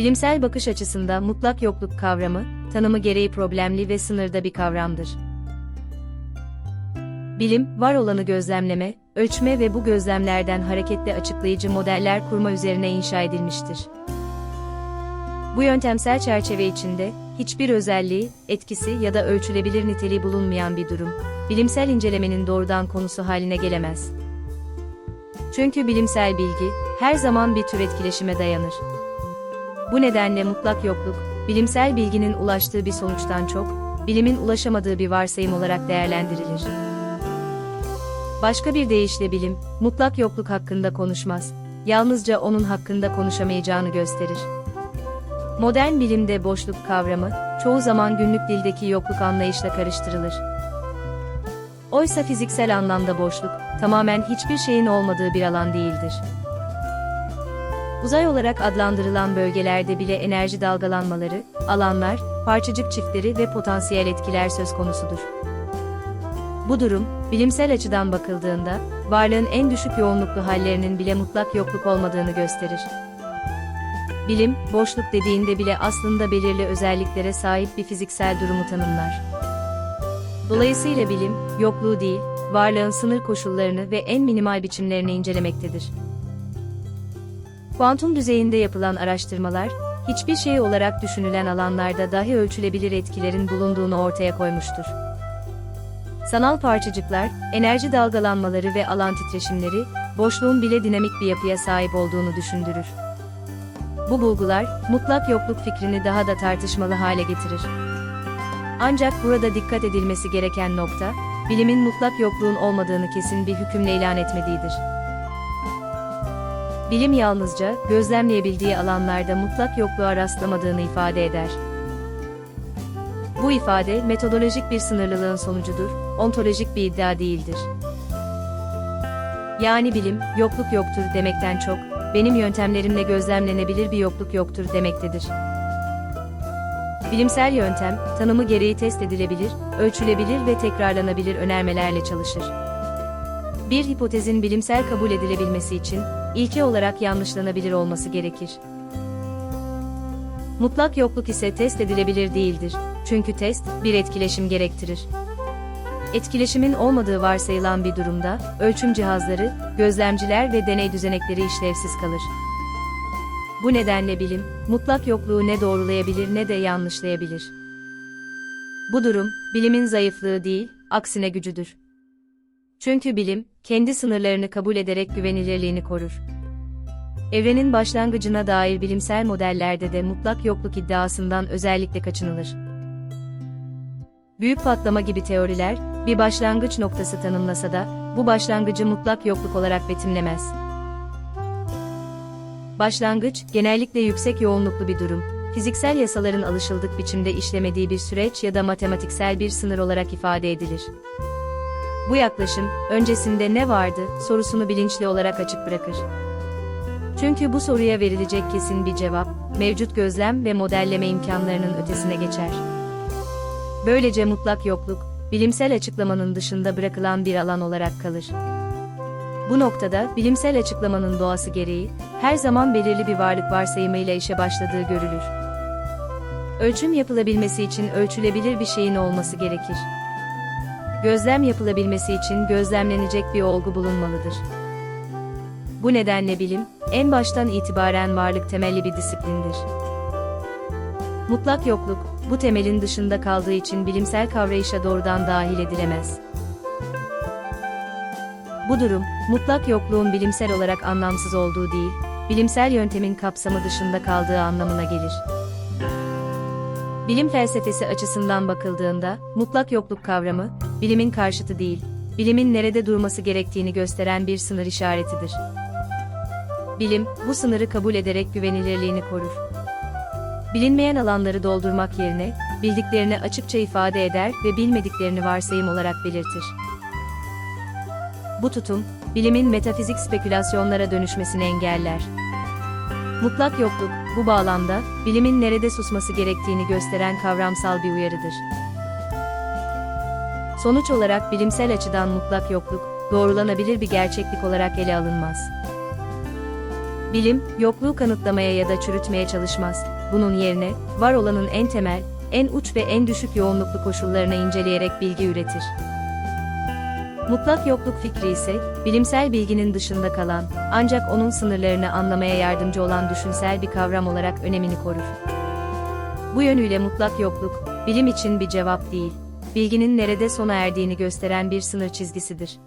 Bilimsel bakış açısında mutlak yokluk kavramı, tanımı gereği problemli ve sınırda bir kavramdır. Bilim, var olanı gözlemleme, ölçme ve bu gözlemlerden hareketle açıklayıcı modeller kurma üzerine inşa edilmiştir. Bu yöntemsel çerçeve içinde, hiçbir özelliği, etkisi ya da ölçülebilir niteliği bulunmayan bir durum, bilimsel incelemenin doğrudan konusu haline gelemez. Çünkü bilimsel bilgi, her zaman bir tür etkileşime dayanır. Bu nedenle mutlak yokluk, bilimsel bilginin ulaştığı bir sonuçtan çok, bilimin ulaşamadığı bir varsayım olarak değerlendirilir. Başka bir deyişle bilim, mutlak yokluk hakkında konuşmaz, yalnızca onun hakkında konuşamayacağını gösterir. Modern bilimde boşluk kavramı, çoğu zaman günlük dildeki yokluk anlayışla karıştırılır. Oysa fiziksel anlamda boşluk, tamamen hiçbir şeyin olmadığı bir alan değildir. Uzay olarak adlandırılan bölgelerde bile enerji dalgalanmaları, alanlar, parçacık çiftleri ve potansiyel etkiler söz konusudur. Bu durum, bilimsel açıdan bakıldığında, varlığın en düşük yoğunluklu hallerinin bile mutlak yokluk olmadığını gösterir. Bilim, boşluk dediğinde bile aslında belirli özelliklere sahip bir fiziksel durumu tanımlar. Dolayısıyla bilim, yokluğu değil, varlığın sınır koşullarını ve en minimal biçimlerini incelemektedir. Kuantum düzeyinde yapılan araştırmalar, hiçbir şey olarak düşünülen alanlarda dahi ölçülebilir etkilerin bulunduğunu ortaya koymuştur. Sanal parçacıklar, enerji dalgalanmaları ve alan titreşimleri, boşluğun bile dinamik bir yapıya sahip olduğunu düşündürür. Bu bulgular, mutlak yokluk fikrini daha da tartışmalı hale getirir. Ancak burada dikkat edilmesi gereken nokta, bilimin mutlak yokluğun olmadığını kesin bir hükümle ilan etmediğidir. Bilim yalnızca, gözlemleyebildiği alanlarda mutlak yokluğa rastlamadığını ifade eder. Bu ifade, metodolojik bir sınırlılığın sonucudur, ontolojik bir iddia değildir. Yani bilim, yokluk yoktur demekten çok, benim yöntemlerimle gözlemlenebilir bir yokluk yoktur demektedir. Bilimsel yöntem, tanımı gereği test edilebilir, ölçülebilir ve tekrarlanabilir önermelerle çalışır. Bir hipotezin bilimsel kabul edilebilmesi için, ilke olarak yanlışlanabilir olması gerekir. Mutlak yokluk ise test edilebilir değildir. Çünkü test, bir etkileşim gerektirir. Etkileşimin olmadığı varsayılan bir durumda, ölçüm cihazları, gözlemciler ve deney düzenekleri işlevsiz kalır. Bu nedenle bilim, mutlak yokluğu ne doğrulayabilir ne de yanlışlayabilir. Bu durum, bilimin zayıflığı değil, aksine gücüdür. Çünkü bilim, kendi sınırlarını kabul ederek güvenilirliğini korur. Evrenin başlangıcına dair bilimsel modellerde de mutlak yokluk iddiasından özellikle kaçınılır. Büyük patlama gibi teoriler, bir başlangıç noktası tanımlasa da, bu başlangıcı mutlak yokluk olarak betimlemez. Başlangıç, genellikle yüksek yoğunluklu bir durum, fiziksel yasaların alışıldık biçimde işlemediği bir süreç ya da matematiksel bir sınır olarak ifade edilir. Bu yaklaşım, öncesinde ne vardı sorusunu bilinçli olarak açık bırakır. Çünkü bu soruya verilecek kesin bir cevap, mevcut gözlem ve modelleme imkanlarının ötesine geçer. Böylece mutlak yokluk, bilimsel açıklamanın dışında bırakılan bir alan olarak kalır. Bu noktada, bilimsel açıklamanın doğası gereği, her zaman belirli bir varlık varsayımıyla işe başladığı görülür. Ölçüm yapılabilmesi için ölçülebilir bir şeyin olması gerekir. Gözlem yapılabilmesi için gözlemlenecek bir olgu bulunmalıdır. Bu nedenle bilim, en baştan itibaren varlık temelli bir disiplindir. Mutlak yokluk, bu temelin dışında kaldığı için bilimsel kavrayışa doğrudan dahil edilemez. Bu durum, mutlak yokluğun bilimsel olarak anlamsız olduğu değil, bilimsel yöntemin kapsamı dışında kaldığı anlamına gelir. Bilim felsefesi açısından bakıldığında, mutlak yokluk kavramı, bilimin karşıtı değil, bilimin nerede durması gerektiğini gösteren bir sınır işaretidir. Bilim, bu sınırı kabul ederek güvenilirliğini korur. Bilinmeyen alanları doldurmak yerine, bildiklerini açıkça ifade eder ve bilmediklerini varsayım olarak belirtir. Bu tutum, bilimin metafizik spekülasyonlara dönüşmesini engeller. Mutlak yokluk, bu bağlamda, bilimin nerede susması gerektiğini gösteren kavramsal bir uyarıdır. Sonuç olarak bilimsel açıdan mutlak yokluk, doğrulanabilir bir gerçeklik olarak ele alınmaz. Bilim, yokluğu kanıtlamaya ya da çürütmeye çalışmaz. Bunun yerine, var olanın en temel, en uç ve en düşük yoğunluklu koşullarına inceleyerek bilgi üretir. Mutlak yokluk fikri ise, bilimsel bilginin dışında kalan, ancak onun sınırlarını anlamaya yardımcı olan düşünsel bir kavram olarak önemini korur. Bu yönüyle mutlak yokluk, bilim için bir cevap değil, bilginin nerede sona erdiğini gösteren bir sınır çizgisidir.